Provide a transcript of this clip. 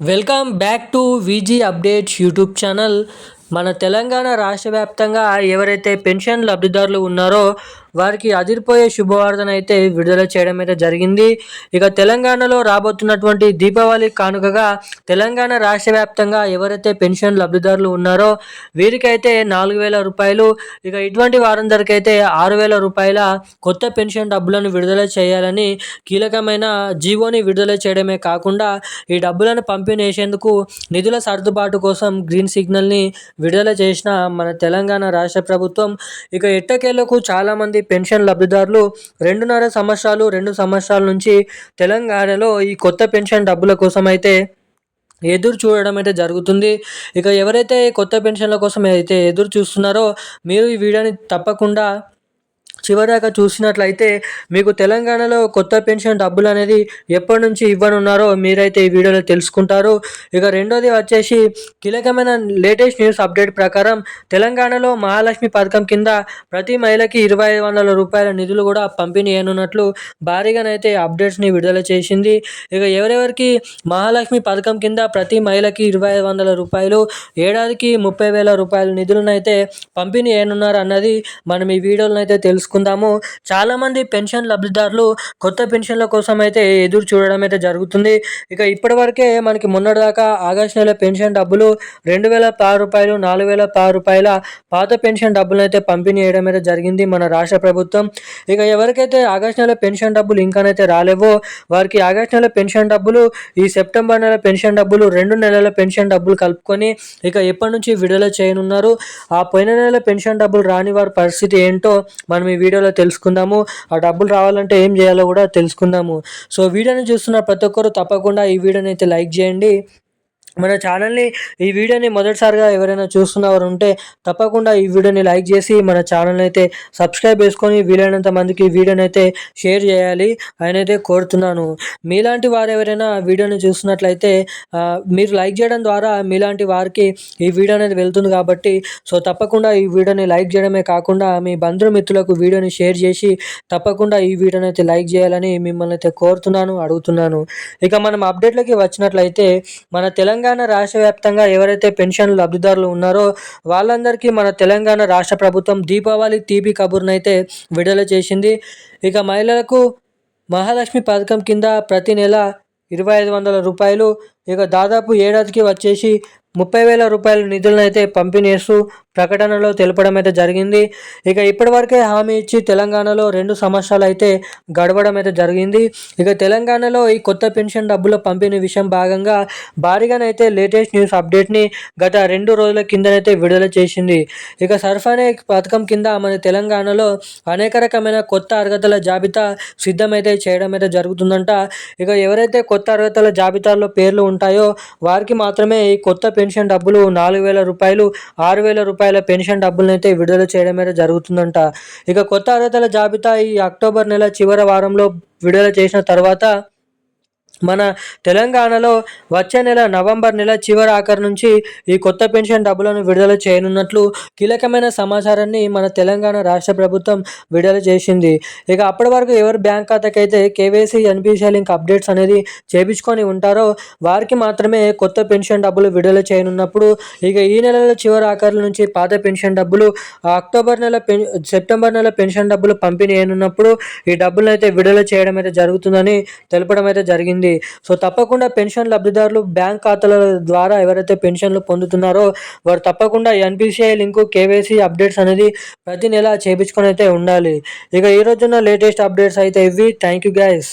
Welcome back to Viji updates YouTube channel. మన తెలంగాణ రాష్ట్ర వ్యాప్తంగా ఎవరైతే పెన్షన్ లబ్ధిదారులు ఉన్నారో వారికి అదిరిపోయే శుభవార్తనైతే విడుదల చేయడం అయితే జరిగింది. ఇక తెలంగాణలో రాబోతున్నటువంటి దీపావళి కానుకగా తెలంగాణ రాష్ట్ర వ్యాప్తంగా ఎవరైతే పెన్షన్ లబ్ధిదారులు ఉన్నారో వీరికైతే నాలుగు వేల రూపాయలు ఇక ఇటువంటి వారందరికైతే ఆరు వేల రూపాయల కొత్త పెన్షన్ డబ్బులను విడుదల చేయాలని కీలకమైన జీవోని విడుదల చేయడమే కాకుండా ఈ డబ్బులను పంపిణీ చేసేందుకు నిధుల సర్దుబాటు కోసం గ్రీన్ సిగ్నల్ని విడుదల చేసిన మన తెలంగాణ రాష్ట్ర ప్రభుత్వం. ఇక ఎట్టకేళ్ళకు చాలామంది పెన్షన్ లబ్ధిదారులు రెండున్నర సంవత్సరాలు రెండు సంవత్సరాల నుంచి తెలంగాణలో ఈ కొత్త పెన్షన్ డబ్బుల కోసం అయితే ఎదురు చూడడం అయితే జరుగుతుంది. ఇక ఎవరైతే కొత్త పెన్షన్ల కోసం అయితే ఎదురు చూస్తున్నారో మీరు ఈ వీడియోని తప్పకుండా చివరిదాకా చూసినట్లయితే మీకు తెలంగాణలో కొత్త పెన్షన్ డబ్బులు అనేది ఎప్పటి నుంచి ఇవ్వనున్నారో మీరైతే ఈ వీడియోలో తెలుసుకుంటారు. ఇక రెండోది వచ్చేసి కీలకమైన లేటెస్ట్ న్యూస్ అప్డేట్ ప్రకారం తెలంగాణలో మహాలక్ష్మి పథకం కింద ప్రతి మహిళకి ఇరవై ఐదు వందల రూపాయల నిధులు కూడా పంపిణీ చేయనున్నట్లు భారీగానైతే అప్డేట్స్ని విడుదల చేసింది. ఇక ఎవరెవరికి మహాలక్ష్మి పథకం కింద ప్రతి మహిళకి ఇరవై ఐదు వందల రూపాయలు ఏడాదికి ముప్పై వేల రూపాయల నిధులను అయితే పంపిణీ అయినున్నారు అన్నది మనం ఈ వీడియోలను అయితే తెలుసు చూసుకుందాము చాలామంది పెన్షన్ లబ్ధిదారులు కొత్త పెన్షన్ల కోసం అయితే ఎదురు చూడడం అయితే జరుగుతుంది. ఇక ఇప్పటివరకే మనకి మొన్నటిదాకా ఆగస్టు నెల పెన్షన్ డబ్బులు రెండు వేల పది రూపాయలు నాలుగు వేల పది రూపాయల పాత పెన్షన్ డబ్బులు అయితే పంపిణీ చేయడం అయితే జరిగింది మన రాష్ట్ర ప్రభుత్వం. ఇక ఎవరికైతే ఆగస్టు నెల పెన్షన్ డబ్బులు ఇంకానైతే రాలేవో వారికి ఆగస్టు నెల పెన్షన్ డబ్బులు ఈ సెప్టెంబర్ నెల పెన్షన్ డబ్బులు రెండు నెలల పెన్షన్ డబ్బులు కలుపుకొని ఇక ఎప్పటి నుంచి విడుదల చేయనున్నారు. ఆ పోయిన నెల పెన్షన్ డబ్బులు రాని వారి పరిస్థితి ఏంటో మనం ఈ వీడియోలో తెలుసుకుందాము. ఆ డబ్బులు రావాలంటే ఏం చేయాలో కూడా తెలుసుకుందాము. సో వీడియోని చూస్తున్న ప్రతి ఒక్కరు తప్పకుండా ఈ వీడియోని అయితే లైక్ చేయండి. మన ఛానల్ని ఈ వీడియోని మొదటిసారిగా ఎవరైనా చూస్తున్నవారు ఉంటే తప్పకుండా ఈ వీడియోని లైక్ చేసి మన ఛానల్ని అయితే సబ్స్క్రైబ్ చేసుకొని వీలైనంత మందికి ఈ వీడియోని అయితే షేర్ చేయాలి. అని అయితే కోరుతున్నాను. మీలాంటి వారు ఎవరైనా వీడియోని చూస్తున్నట్లయితే మీరు లైక్ చేయడం ద్వారా మీలాంటి వారికి ఈ వీడియో అనేది వెళ్తుంది కాబట్టి సో తప్పకుండా ఈ వీడియోని లైక్ చేయడమే కాకుండా మీ బంధుమిత్రులకు వీడియోని షేర్ చేసి తప్పకుండా ఈ వీడియోని అయితే లైక్ చేయాలని మిమ్మల్ని అయితే కోరుతున్నాను అడుగుతున్నాను. ఇక మనం అప్డేట్లకి వచ్చినట్లయితే మన తెలంగాణ తెలంగాణ రాష్ట్ర వ్యాప్తంగా ఎవరైతే పెన్షన్ లబ్ధిదారులు ఉన్నారో వాళ్ళందరికీ మన తెలంగాణ రాష్ట్ర ప్రభుత్వం దీపావళి తీపి కబుర్నైతే విడుదల చేసింది. ఇక మహిళలకు మహాలక్ష్మి పథకం కింద ప్రతి నెల ఇరవై ఐదు వందల రూపాయలు ఇక దాదాపు ఏడాదికి వచ్చేసి ముప్పై వేల రూపాయల నిధులను అయితే పంపిణీ చేస్తూ ప్రకటనలో తెలపడం అయితే జరిగింది. ఇక ఇప్పటివరకే హామీ ఇచ్చి తెలంగాణలో రెండు సంవత్సరాలు అయితే గడవడం అయితే జరిగింది. ఇక తెలంగాణలో ఈ కొత్త పెన్షన్ డబ్బుల పంపిణీ విషయం భాగంగా భారీగానైతే లేటెస్ట్ న్యూస్ అప్డేట్ని గత రెండు రోజుల కిందనైతే విడుదల చేసింది. ఇక సర్ఫానే పథకం కింద మన తెలంగాణలో అనేక రకమైన కొత్త అర్హతల జాబితా సిద్ధమైతే చేయడం అయితే జరుగుతుందంట. ఇక ఎవరైతే కొత్త అర్హతల జాబితాలో పేర్లు ఉంటాయో? వారికి మాత్రమే ఈ కొత్త పెన్షన్ డబ్బులు నాలుగు వేల రూపాయలు ఆరు వేల రూపాయల పెన్షన్ డబ్బులనైతే విడుదల చేయడం జరుగుతుందంట. ఇక కొత్త అర్హతల జాబితా ఈ అక్టోబర్ నెల చివరి వారంలో విడుదల చేసిన తర్వాత మన తెలంగాణలో వచ్చే నెల నవంబర్ నెల చివరి ఆఖరి నుంచి ఈ కొత్త పెన్షన్ డబ్బులను విడుదల చేయనున్నట్లు కీలకమైన సమాచారాన్ని మన తెలంగాణ రాష్ట్ర ప్రభుత్వం విడుదల చేసింది. ఇక అప్పటి వరకు ఎవరి బ్యాంక్ ఖాతాకైతే కేవైసీ ఎన్పిసిఐ లింక్ అప్డేట్స్ అనేది చేపించుకొని ఉంటారో వారికి మాత్రమే కొత్త పెన్షన్ డబ్బులు విడుదల చేయనున్నప్పుడు ఇక ఈ నెలలో చివరి ఆఖరి నుంచి పాత పెన్షన్ డబ్బులు అక్టోబర్ నెల పెన్ సెప్టెంబర్ నెల పెన్షన్ డబ్బులు పంపిణీ అయినప్పుడు ఈ డబ్బులను అయితే విడుదల చేయడం అయితే జరుగుతుందని తెలపడం అయితే జరిగింది. సో తప్పకుండా పెన్షన్ లబ్ధిదారులు బ్యాంక్ ఖాతాల ద్వారా ఎవరైతే పెన్షన్లు పొందుతున్నారో వారు తప్పకుండా ఎన్పిసిఐ లింకు కేవైసీ అప్డేట్స్ అనేది ప్రతి నెల చేయించుకొని అయితే ఉండాలి. ఇక ఈ రోజున లేటెస్ట్ అప్డేట్స్ అయితే ఇవి. Thank you guys